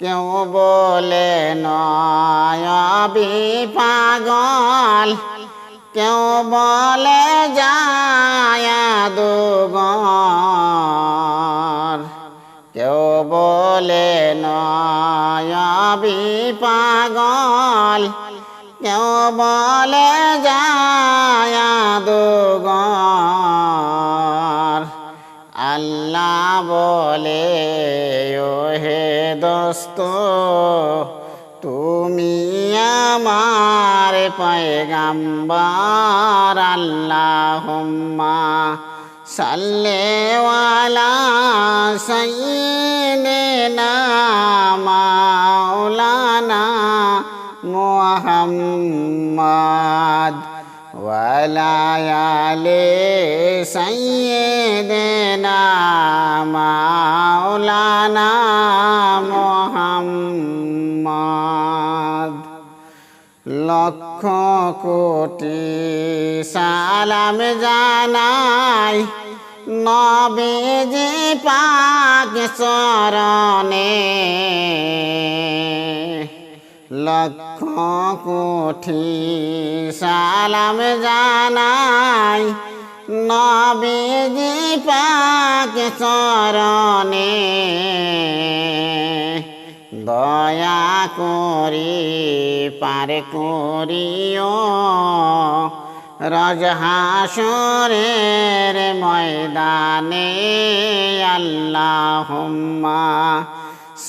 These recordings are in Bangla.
কেউ বলে নয়বি পাগল। কেউ বলে যায় দুগর কেউ বলে নয়বি পাগল। কেউ বলে যায় দুগর আল্লাহ বলে দোস্ত তুমি আমার পয়গাম্বার আল্লাহুম্মা সাল্লে ওয়ালা সাইয়্যিদিনা মাওলানা মুহাম্মদ। ওয়ালায়ালে সাইয়েদেনা মাওলানা মোহাম্মদ। লক্ষ কোটি সালাম জানাই নবীজি পাক চরণে। লক্ষ কোটি সালাম জানাই। নবীজি পাক চরণে দয়া করি পার করিও। রজহাসরের ময়দানে আল্লাহুম্মা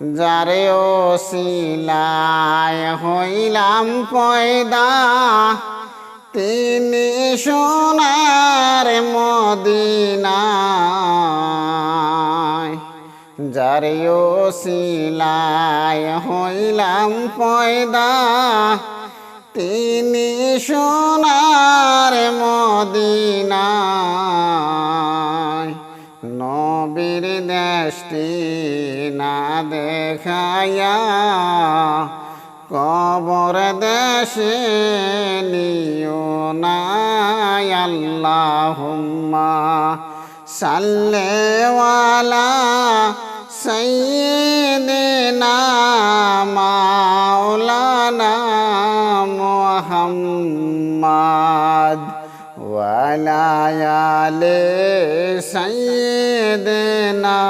যারে ওসিলায় হইলাম পয়দা তিনি সোনার মদিনায়। যারে ওসিলায় হইলাম পয়দা তিনি সোনার মদিনায়। দেশটি না দেখায়া কবর দেশে নিও না আল্লাহুম্মা। সাল্লে ওয়ালা মাওলানা মুহাম্মদ। ওয়ালায়ালে সাইয়েদেনা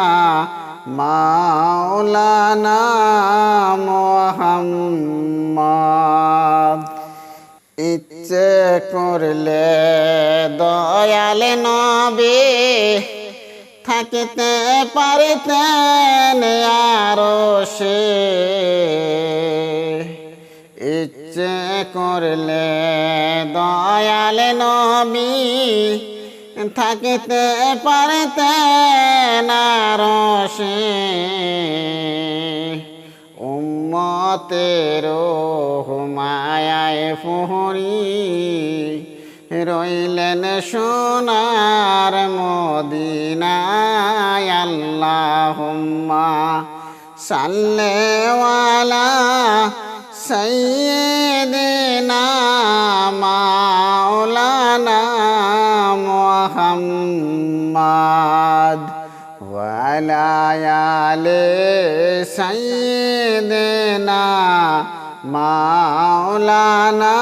মাওলানা মোহাম্মদ ইচ্ছে করলে দয়াল নবে থাকিতে পারিতেন আর সে ইচ্ছে করলে দয়াল নবী থাকিতে পারতেন রসে। উম্মতের হুমায়ায় ফুহরি রইলেন সোনার মদিনায়। আল্লাহুম্মা সাল্লে সৈয়দনা মাওলানা মোহাম্মদ ওয়ালায়ালে সৈয়দনা মাওলানা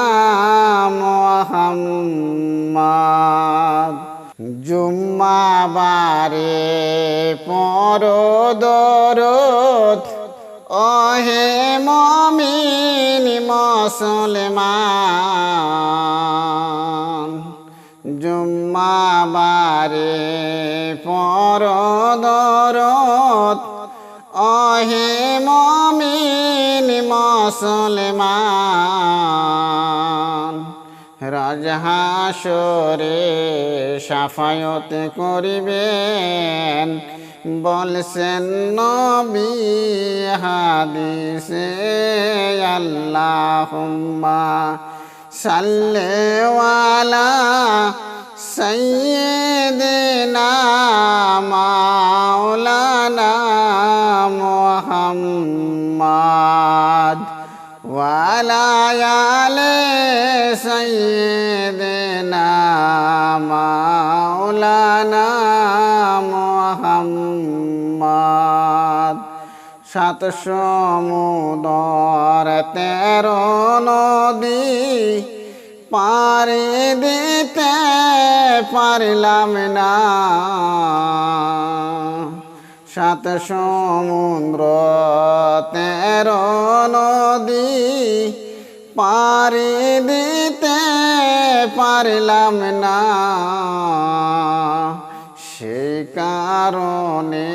মোহাম্মদ। জুম্মাবারে পরদো মুসলমান জুম্মা মাবারে পরদরত। অহে মমিন মুসলমান রাজহাসরে সাফায়ত করিবেন। বলছেন নবী হাদিসে আল্লাহুম্মা সাল্লেওয়ালা সৈয়দনা মাওলানা মুহাম্মদ ওয়ালা আলে সৈয়দনা মাওলানা মুহাম্মদ। সাত সমুদর তেরো নদী পারে দিতে পারলাম না। সাত সমুদ্র তেরো নদী পারে দিতে পারলাম না। কারণে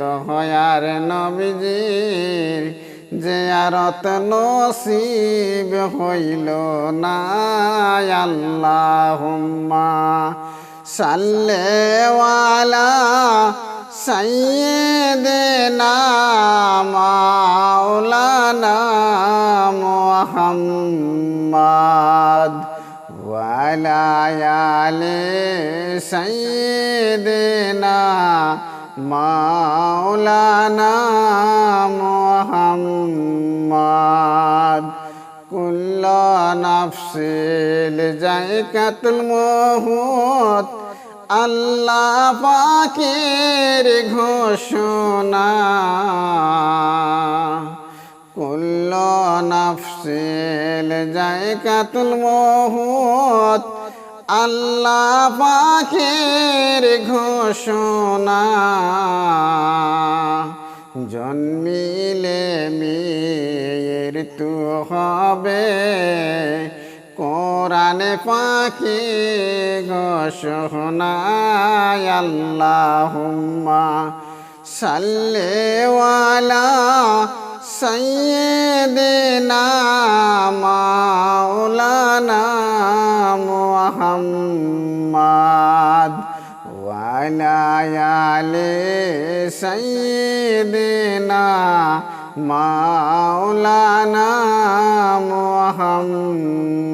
দহয়ার নবীজির যে আরত নসিব হইল না আল্লাহুম্মা সাল্লেওয়ালা সাইয়েদেনা মাওলানা মুহাম্মদ। আলায়ালে সাইদেনা মাওলানা মোহাম্মদ। কুল্ল নাফসিল জায়কাতুল মহুত। আল্লাহ পাকের ঘোষণা। কুল্ল নাফস নাফসিল জায়কাতুল মহুত, আল্লাহ পাখের ঘোষণা। জন্মিলে মেয়ের তু হবে, কোরআনে পাখি ঘোষণা। আল্লাহুম্মা সাল্লেওয়ালা সৈয়দনা মাওলানা মুহাম্মদ। ওয়ালা আলে সৈয়দনা মাওলানা মুহাম্মদ।